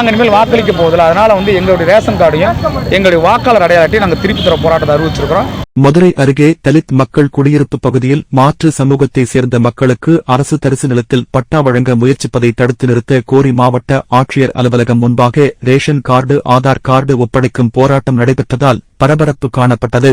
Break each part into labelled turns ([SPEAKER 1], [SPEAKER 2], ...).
[SPEAKER 1] நாங்கள் இனிமேல் வாக்களிக்க போவதில்லை. அதனால் வந்து எங்களுடைய ரேஷன் கார்டையும் எங்களுடைய வாக்காளர் அடையாளத்தையும் நாங்கள் திருப்பி தர போராட்டத்தை அறிவிச்சிருக்கிறோம்.
[SPEAKER 2] மதுரை அருகே தலித் மக்கள் குடியிருப்பு பகுதியில் மாற்று சமூகத்தை சேர்ந்த மக்களுக்கு அரசு தரிசு நிலத்தில் பட்டா வழங்க முயற்சிப்பதை தடுத்து நிறுத்த கோரி மாவட்ட ஆட்சியர் அலுவலகம் முன்பாக ரேஷன் கார்டு ஆதார் கார்டு ஒப்படைக்கும் போராட்டம் நடைபெற்றதால் பரபரப்பு காணப்பட்டது.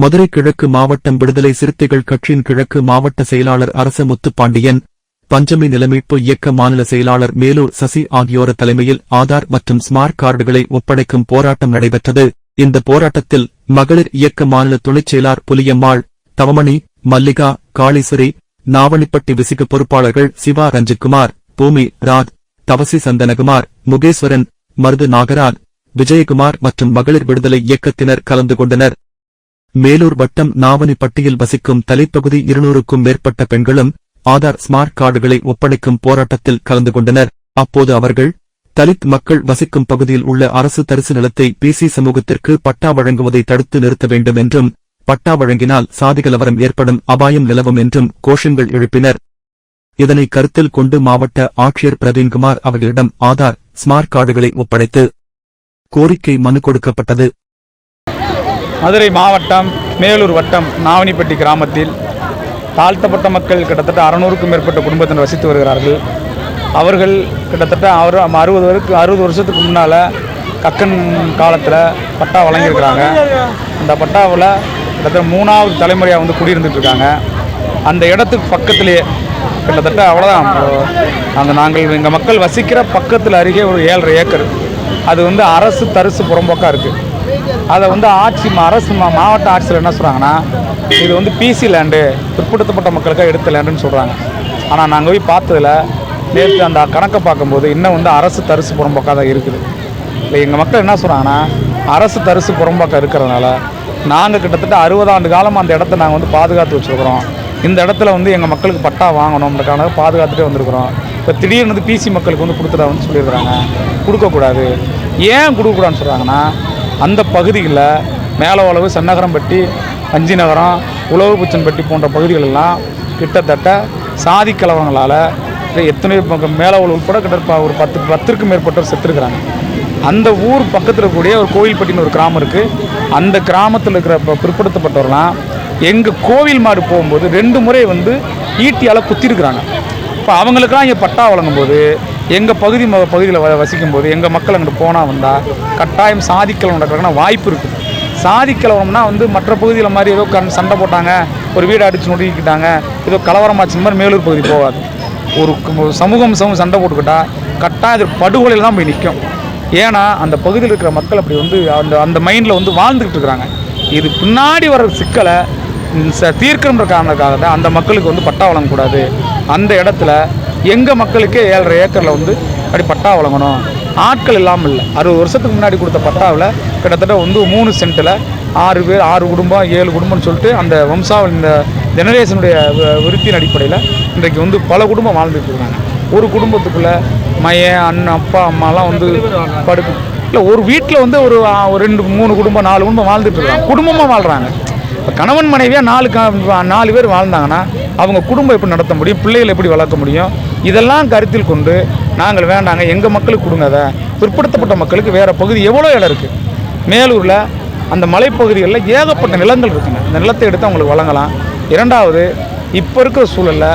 [SPEAKER 2] மதுரை கிழக்கு மாவட்டம் விடுதலை சிறுத்தைகள் கட்சியின் கிழக்கு மாவட்ட செயலாளர் அரச முத்துப்பாண்டியன் பஞ்சமி நிலமீட்பு இயக்க மாநில செயலாளர் மேலூர் சசி ஆகியோர் தலைமையில் ஆதார் மற்றும் ஸ்மார்ட் கார்டுகளை ஒப்படைக்கும் போராட்டம் நடைபெற்றது. இந்த போராட்டத்தில் மகளிர் இயக்க மாநில துணைச் செயலாளர் புலியம்மாள் தவமணி மல்லிகா காளீஸ்வரி நாவணிப்பட்டி விசிக பொறுப்பாளர்கள் சிவா ரஞ்சித்குமார் பூமி ராஜ் தவசி சந்தனகுமார் முகேஸ்வரன் மருது நாகராஜ் விஜயகுமார் மற்றும் மகளிர் விடுதலை இயக்கத்தினர் கலந்து கொண்டனர். மேலூர் வட்டம் நாவனிப்பட்டியில் வசிக்கும் தலைப்பகுதி இருநூறுக்கும் மேற்பட்ட பெண்களும் ஆதார் ஸ்மார்ட் கார்டுகளை ஒப்படைக்கும் போராட்டத்தில் கலந்து கொண்டனர். அப்போது அவர்கள் தலித் மக்கள் வசிக்கும் பகுதியில் உள்ள அரசு தரிசு நிலத்தை பிசி சமூகத்திற்கு பட்டா வழங்குவதை தடுத்து நிறுத்த வேண்டும் என்றும் பட்டா வழங்கினால் சாதி கலவரம் ஏற்படும் அபாயம் நிலவும் என்றும் கோஷங்கள் எழுப்பினர். இதனை கருத்தில் கொண்டு மாவட்ட ஆட்சியர் பிரவீன்குமார் அவர்களிடம் ஆதார் ஸ்மார்ட் கார்டுகளை ஒப்படைத்து கோரிக்கை மனு கொடுக்கப்பட்டது.
[SPEAKER 1] மதுரை மாவட்டம் மேலூர் வட்டம் நாவனிப்பட்டி கிராமத்தில் தாழ்த்தப்பட்ட மக்கள் கிட்டத்தட்ட அறநூறுக்கும் மேற்பட்ட குடும்பத்தினர் வசித்து வருகிறார்கள். அவர்கள் கிட்டத்தட்ட அவர் அறுபது வருக்கு அறுபது வருஷத்துக்கு முன்னால் கக்கன் காலத்தில் பட்டா வழங்கியிருக்கிறாங்க. அந்த பட்டாவில் கிட்டத்தட்ட மூணாவது தலைமுறையாக வந்து குடியிருந்துட்டுருக்காங்க அந்த இடத்துக்கு பக்கத்திலேயே கிட்டத்தட்ட அவ்வளோதான் அங்கே நாங்கள் எங்கள் மக்கள் வசிக்கிற பக்கத்தில் அருகே ஒரு ஏழரை ஏக்கர். அது வந்து அரசு தரிசு புறம்போக்காக இருக்குது அதை வந்து ஆட்சி மா- அரசு மா- மாவட்ட ஆட்சியில் என்ன சொல்கிறாங்கன்னா இது வந்து பிசி லேண்டு பிற்படுத்தப்பட்ட மக்களுக்காக எடுத்த லேண்டுன்னு சொல்கிறாங்க ஆனால் நாங்கள் போய் பார்த்ததில் நேற்று அந்த கணக்கை பார்க்கும்போது இன்னும் வந்து அரசு தரிசு புறம்போக்காக தான் இருக்குது. இல்லை எங்கள் மக்கள் என்ன சொல்கிறாங்கன்னா அரசு தரிசு புறம்போக்காக இருக்கிறதுனால நாங்கள் கிட்டத்தட்ட அறுபது ஆண்டு காலம் அந்த இடத்த நாங்கள் வந்து பாதுகாத்து வச்சுருக்கிறோம். இந்த இடத்துல வந்து எங்கள் மக்களுக்கு பட்டா வாங்கணும்ன்றக்கான பாதுகாத்துட்டே வந்திருக்கிறோம். இப்போ திடீர்னு வந்து பிசி மக்களுக்கு வந்து கொடுத்துட்டா வந்து சொல்லியிருக்கிறாங்க. கொடுக்கக்கூடாது. ஏன் கொடுக்கக்கூடாதுன்னு சொல்கிறாங்கன்னா அந்த பகுதிகளில் மேலவளவு சென்னகரம்பட்டி அஞ்சி நகரம் உழவுபுச்சன்பட்டி போன்ற பகுதிகளெல்லாம் கிட்டத்தட்ட சாதி கலவரங்களால் எத்தனை மேலவளவு உட்பட கிட்ட ஒரு பத்து பத்திற்கும் மேற்பட்டோர் செத்துருக்குறாங்க. அந்த ஊர் பக்கத்தில் இருக்கக்கூடிய ஒரு கோவில்பட்டின்னு ஒரு கிராமம் இருக்குது அந்த கிராமத்தில் இருக்கிற ப- பிற்படுத்தப்பட்டவர்லாம் எங்கள் கோவில் மாடு போகும்போது ரெண்டு முறை வந்து ஈட்டியால் குத்திருக்கிறாங்க. இப்போ அவங்களுக்கெல்லாம் இங்கே பட்டா வழங்கும்போது எங்கள் பகுதி ம பகுதியில் வ வசிக்கும் போது எங்கள் மக்கள் அங்கிட்டு போனால் வந்தால் கட்டாயம் சாதிக்கலம் நடக்கிறதுக்கான வாய்ப்பு இருக்குது சாதிக்கலவரம்னா வந்து மற்ற பகுதியில் மாதிரி ஏதோ கண் சண்டை போட்டாங்க ஒரு வீடு அடித்து நொடுக்கிட்டாங்க ஏதோ கலவரமாச்சு மாதிரி மேலூர் பகுதி போகாது. ஒரு சமூகம் சமூகம் சண்டை போட்டுக்கிட்டா கட்டாயம் அது படுகொலையில் தான் போய் நிற்கும் ஏன்னா அந்த பகுதியில் இருக்கிற மக்கள் அப்படி வந்து அந்த அந்த மைண்டில் வந்து வாழ்ந்துக்கிட்டு இருக்கிறாங்க. இது பின்னாடி வர சிக்கலை ச- தீர்க்கணுன்ற காரணக்காக தான் அந்த மக்களுக்கு வந்து பட்டா வழங்கக்கூடாது. அந்த இடத்துல எங்கள் மக்களுக்கே ஏழரை ஏக்கரில் வந்து அப்படி பட்டா வழங்கணும். ஆட்கள் இல்லாமல் இல்லை. அறுபது வருஷத்துக்கு முன்னாடி கொடுத்த பட்டாவில் கிட்டத்தட்ட வந்து மூணு சென்ட்டில் ஆறு பேர் ஆறு குடும்பம் ஏழு குடும்பம்னு சொல்லிட்டு அந்த வம்சாவளி இந்த ஜெனரேஷனுடைய விருத்தியின் அடிப்படையில் இன்றைக்கு வந்து பல குடும்பம் வாழ்ந்துட்டு இருக்காங்க. ஒரு குடும்பத்துக்குள்ள மையன் அண்ணன் அப்பா அம்மாலாம் வந்து படுக்கு. இல்லை ஒரு வீட்டில் வந்து ஒரு ரெண்டு மூணு குடும்பம் நாலு குடும்பம் வாழ்ந்துட்டு இருக்காங்க. குடும்பமாக வாழ்கிறாங்க இப்போ கணவன் மனைவியாக நாலு நாலு பேர் வாழ்ந்தாங்கன்னா அவங்க குடும்பம் எப்படி நடத்த முடியும்? பிள்ளைகளை எப்படி வளர்க்க முடியும்? இதெல்லாம் கருத்தில் கொண்டு நாங்கள் வேண்டாங்க எங்கள் மக்களுக்கு கொடுங்க அதை. பிற்படுத்தப்பட்ட மக்களுக்கு வேறு பகுதி எவ்வளோ இடம் இருக்குது மேலூரில் அந்த மலைப்பகுதிகளில் ஏகப்பட்ட நிலங்கள் இருக்குங்க. இந்த நிலத்தை எடுத்து அவங்களுக்கு வழங்கலாம். இரண்டாவது இப்போ இருக்கிற சூழலில்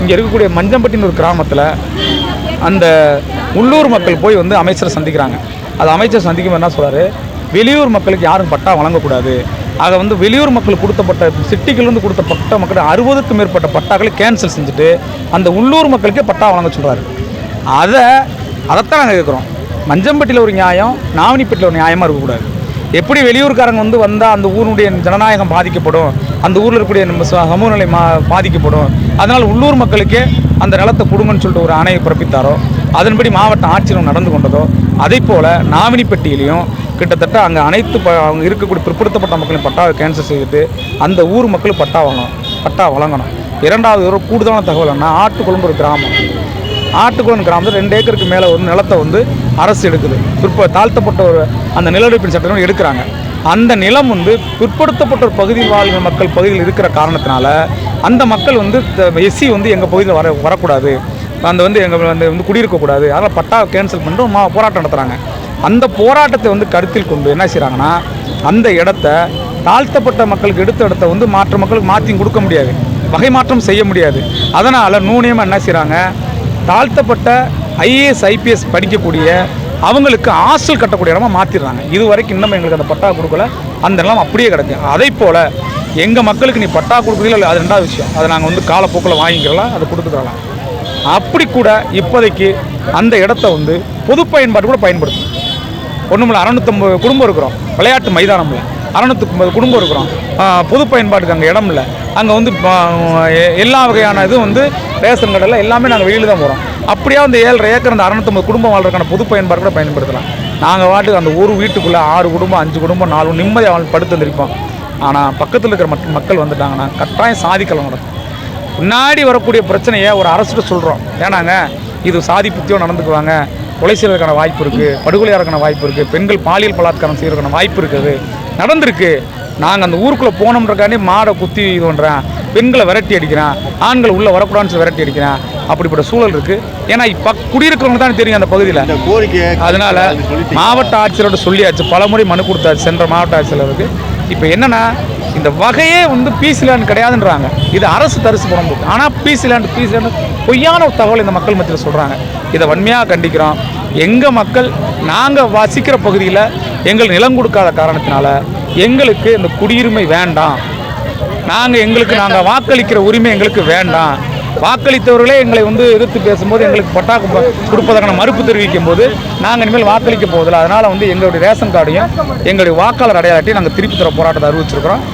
[SPEAKER 1] இங்கே இருக்கக்கூடிய மஞ்சம்பட்டின்னு ஒரு கிராமத்தில் அந்த உள்ளூர் மக்கள் போய் வந்து அமைச்சரை சந்திக்கிறாங்க. அது அமைச்சர் சந்திக்கும் என்ன சொல்கிறாரு வெளியூர் மக்களுக்கு யாரும் பட்டா வழங்கக்கூடாது. ஆக வந்து வெளியூர் மக்கள் கொடுத்தப்பட்ட சிட்டிகள்லேருந்து கொடுத்த பட்டா மக்கள் அறுபதுக்கும் மேற்பட்ட பட்டாக்களை கேன்சல் செஞ்சுட்டு அந்த உள்ளூர் மக்களுக்கே பட்டா வழங்க சொல்கிறாரு அதை அதைத்தான் நாங்கள் கேட்குறோம் மஞ்சம்பட்டியில் ஒரு நியாயம் நாவணிப்பட்டியில் ஒரு நியாயமாக இருக்கக்கூடாது. எப்படி வெளியூர்காரங்க வந்து வந்தால் அந்த ஊருடைய ஜனநாயகம் பாதிக்கப்படும் அந்த ஊரில் இருக்கக்கூடிய நம்ம சமூக நிலை மா பாதிக்கப்படும் அதனால் உள்ளூர் மக்களுக்கே அந்த நிலத்தை கொடுங்கன்னு சொல்லிட்டு ஒரு ஆணையை பிறப்பித்தாரோ அதன்படி மாவட்ட ஆட்சியர் நடந்து கொண்டதோ அதே போல் நாவினிப்பட்டியிலையும் கிட்டத்தட்ட அங்கே அனைத்து ப அவங்க இருக்கக்கூடிய பிற்படுத்தப்பட்ட மக்களின் பட்டாவை கேன்சல் செய்துட்டு அந்த ஊர் மக்களுக்கு பட்டா வாங்கணும். பட்டா வழங்கணும். இரண்டாவது ஒரு கூடுதலான தகவல் என்ன ஆட்டுக்குழம்பு ஒரு கிராமம். ஆட்டுக்குளம் கிராமத்தில் ரெண்டு ஏக்கருக்கு மேலே ஒரு நிலத்தை வந்து அரசு எடுக்குது. பிற்ப தாழ்த்தப்பட்ட ஒரு அந்த நிலவெடுப்பின் சட்டம் எடுக்கிறாங்க. அந்த நிலம் வந்து பிற்படுத்தப்பட்ட ஒரு பகுதியில் வாழ்கிற மக்கள் பகுதியில் இருக்கிற காரணத்தினால அந்த மக்கள் வந்து எஸ்சி வந்து எங்கள் பகுதியில் வர வரக்கூடாது. அந்த வந்து எங்கள் வந்து குடியிருக்கக்கூடாது அதனால் பட்டா கேன்சல் பண்ணிட்டு மா போராட்டம் நடத்துகிறாங்க அந்த போராட்டத்தை வந்து கருத்தில் கொண்டு என்ன செய்கிறாங்கன்னா அந்த இடத்த தாழ்த்தப்பட்ட மக்களுக்கு எடுத்த இடத்த வந்து மாற்ற மக்களுக்கு மாற்றி கொடுக்க முடியாது. வகை மாற்றம் செய்ய முடியாது. அதனால் நூனியமாக என்ன செய்கிறாங்க தாழ்த்தப்பட்ட ஐஏஎஸ் ஐபிஎஸ் படிக்கக்கூடிய அவங்களுக்கு ஹாஸ்டல் கட்டக்கூடிய இடமா மாற்றிடுறாங்க இது வரைக்கும் இன்னும் எங்களுக்கு அந்த பட்டா கொடுக்கல. அந்த நிலம் அப்படியே கிடக்கு. அதே போல் எங்கள் மக்களுக்கு நீ பட்டா கொடுக்குறீங்களா அது ரெண்டாவது விஷயம். அதை நாங்கள் வந்து காலப்போக்கில் வாங்கிக்கிறலாம் அதை கொடுத்துக்கலாம். அப்படி கூட இப்போதைக்கு அந்த இடத்த வந்து பொது பயன்பாடு கூட பயன்படுத்தணும். ஒன்றுமில்ல அறநூற்றம்பது குடும்பம் இருக்கிறோம். விளையாட்டு மைதானம் அறநூற்றம்பது குடும்பம் இருக்கிறோம். பொது பயன்பாட்டுக்கு அங்கே இடம் இல்லை. அங்கே வந்து எல்லா வகையான இதுவும் வந்து ரேஷன் கடையில் எல்லாமே நாங்கள் வெளியில் தான் போகிறோம் அப்படியே அந்த ஏழரை ஏக்கர் அந்த அறநூற்றம்பது குடும்பம் வாழ்றதுக்கான பொது பயன்பாடு கூட பயன்படுத்தலாம். நாங்கள் வாட்டுக்கு அந்த ஒரு வீட்டுக்குள்ளே ஆறு குடும்பம் அஞ்சு குடும்பம் நாலு நிம்மதியாக வாழ் படுத்து வந்திருப்போம். ஆனால் பக்கத்தில் இருக்கிற மற்ற மக்கள் வந்துட்டாங்கன்னா கட்டாயம் சாதிக்கலாம் நடக்கும் முன்னாடி வரக்கூடிய பிரச்சனையை ஒரு அரசுகிட்ட சொல்கிறோம் ஏன்னாங்க இது சாதி புத்தியோ நடந்துக்குவாங்க. கொலை செய்வதற்கான வாய்ப்பு இருக்குது படுகொலையாகிறதுக்கான வாய்ப்பு இருக்குது பெண்கள் பாலியல் பலாத்காரம் செய்வதற்கான வாய்ப்பு இருக்குது. நடந்திருக்கு. நாங்கள் அந்த ஊருக்குள்ளே போனோம்ன்றக்காண்டி மாடை குத்தி இது பண்ணுறேன் பெண்களை விரட்டி அடிக்கிறேன். ஆண்கள் உள்ளே வரக்கூடாதுன்னு விரட்டி அடிக்கிறேன். அப்படிப்பட்ட சூழல் இருக்குது ஏன்னா இப்போ குடியிருக்கிறவங்க தான் தெரியும் அந்த பகுதியில்.
[SPEAKER 3] கோரிக்கை
[SPEAKER 1] அதனால மாவட்ட ஆட்சியரோட சொல்லியாச்சு. பலமுறை மனு கொடுத்தாச்சு. சென்ற மாவட்ட ஆட்சியருக்கு இப்போ என்னன்னா இந்த வகையே வந்து பீஸ் லேண்ட் கிடையாதுன்றாங்க. இது அரசு தரிசு புறம்போக்கு ஆனால் பீஸ் லேண்ட் பீஸ் லேண்ட் பொய்யான ஒரு தகவல் இந்த மக்கள் மத்தியில் சொல்கிறாங்க இதை வன்மையாக கண்டிக்கிறோம். எங்கள் மக்கள் நாங்கள் வசிக்கிற பகுதியில் எங்கள் நிலம் கொடுக்காத காரணத்தினால எங்களுக்கு இந்த குடியுரிமை வேண்டாம். நாங்கள் எங்களுக்கு நாங்கள் வாக்களிக்கிற உரிமை எங்களுக்கு வேண்டாம். வாக்களித்தவர்களே எங்களை வந்து எதிர்த்து பேசும்போது எங்களுக்கு பட்டா கொடுப்பதற்கான மறுப்பு தெரிவிக்கும் போது நாங்கள் இனிமேல் வாக்களிக்க போவதில்லை. அதனால் வந்து எங்களுடைய ரேஷன் கார்டையும் எங்களுடைய வாக்காளர் அடையாளத்தையும் நாங்கள் திருப்பி தர போராட்டத்தை அறிவிச்சிருக்கிறோம்.